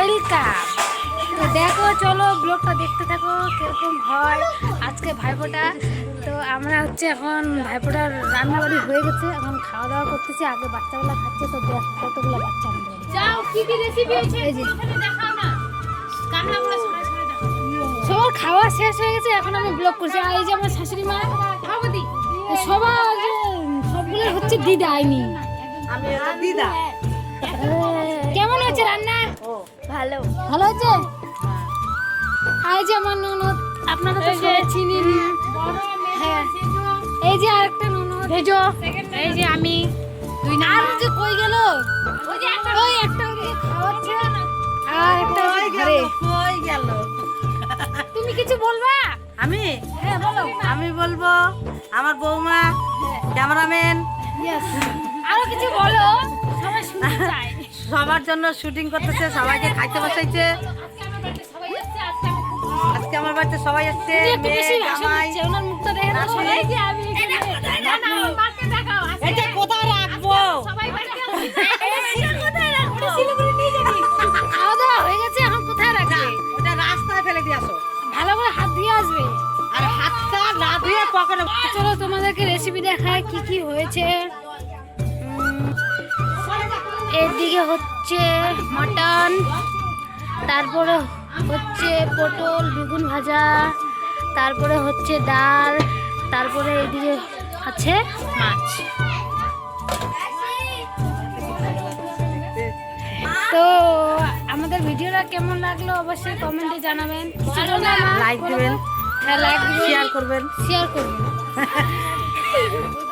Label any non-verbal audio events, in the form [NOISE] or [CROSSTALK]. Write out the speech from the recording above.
Welcome. তো দেখো চলো ব্লগটা দেখতে থাকো কীরকম হয় আজকে ভাইফোঁটা। তো আমরা হচ্ছে এখন ভাইফোঁটার রান্নাবাড়ি হয়ে গেছে এখন খাওয়া দাওয়া করতেছি আগে বাচ্চাগুলো খাচ্ছে তো দেখ কতগুলো বাচ্চা আমাদের যাও কি কি রেসিপি হয়েছে? এই যে। ওখানে দেখাও না। কান্না করে সবাই সবাই দেখাও। সবার খাওয়া শেষ হয়ে গেছে এখন আমি ব্লগ করছি। আর এই যে আমার শাশুড়ি মা সবার সবগুলো হচ্ছে দিদা আইনি দিদা। রান্না ভালো। ভালো হয়েছে আর যে আমার ননদ আপনারা তো সবাই চিনেন। হ্যাঁ। এই যে আরেকটা ননদ। ভেজো। এই যে আমি দুই আর যে কই গেল? ওই যে একটা ওই একটা খাওয়াচ্ছে। আর একটা ওই ঘরে। কই গেল? তুমি কিছু বলবা? আমি? হ্যাঁ বলো। আমি বলব আমার বৌমা ক্যামেরাম্যান। ইয়েস সবার জন্য শুটিং করতেছে সবাইকে খাইতে বসাইছে। আজকে আমার বাড়িতে সবাই আসছে কোথায় রাখব? সবাই বাড়িতে [LAUGHS] কোথায় রাখব? শিলিগুড়ি নিয়ে যাবি? খাওয়া দাওয়া হয়ে গেছে এখন কোথায় রাখবে? ওটা রাস্তায় ফেলে দিয়ে আসো। ভালো করে হাত দিয়ে আসবে। আর হাতটা না ধুয়ে পকেটে চলো তোমাদেরকে রেসিপি দেখায় কি কি হয়েছে। এদিকে হচ্ছে মটন তারপরে হচ্ছে পটল বেগুন ভাজা তারপরে হচ্ছে ডাল তারপরে এদিকে আছে মাছ। তো আমাদের ভিডিওটা কেমন লাগল অবশ্যই কমেন্টে জানাবেন? লাইক। দিবেন। হ্যাঁ লাইক শেয়ার করবেন। শেয়ার করবেন। [LAUGHS]